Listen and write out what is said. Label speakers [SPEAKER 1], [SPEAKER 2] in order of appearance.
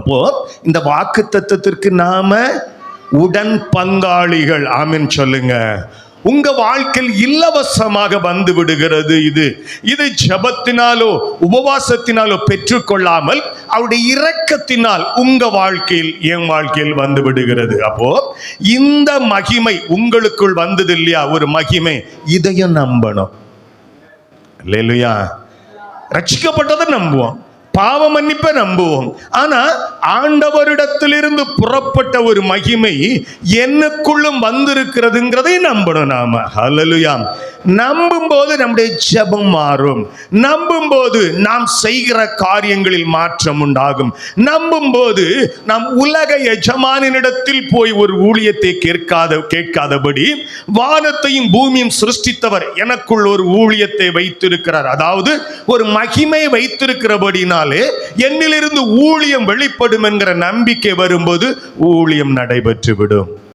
[SPEAKER 1] அப்போ இந்த வாக்கு தத்துவத்திற்கு நாம உடன் பங்காளிகள். ஆமின்னு சொல்லுங்க. உங்க வாழ்க்கையில் இலவசமாக வந்து விடுகிறது இது. இது ஜபத்தினாலோ உபவாசத்தினாலோ பெற்றுக்கொள்ளாமல் அவருடைய இரக்கத்தினால் உங்க வாழ்க்கையில் என் வாழ்க்கையில் வந்து விடுகிறது. அப்போ இந்த மகிமை உங்களுக்குள் வந்தது இல்லையா? ஒரு மகிமை. இதையும் நம்பணும். இல்லையா ரட்சிக்கப்பட்டதை நம்புவோம். பாவ மன்னிப்பை நம்புவோம். ஆனா ஆண்டவரிடத்திலிருந்து புறப்பட்ட ஒரு மகிமை என்னுக்குள்ளும் வந்திருக்கிறதுங்கிறதை நம்பணும் நாம. ஹலலுயாம் நம்பும் போது நம்முடைய ஜெபம் மாறும். நம்பும் போது நாம் செய்கிற காரியங்களில் மாற்றம் உண்டாகும். நம்பும் போது நாம் உலக எஜமானினிடத்தில் போய் ஒரு ஊழியத்தை கேட்காத கேட்காதபடி வானத்தையும் பூமியும் சிருஷ்டித்தவர் எனக்குள் ஒரு ஊழியத்தை வைத்திருக்கிறார். அதாவது ஒரு மகிமை வைத்திருக்கிறபடினாலே என்னிலிருந்து ஊழியம் வெளிப்படும் என்கிற நம்பிக்கை வரும்போது ஊழியம் நடைபெற்று விடும்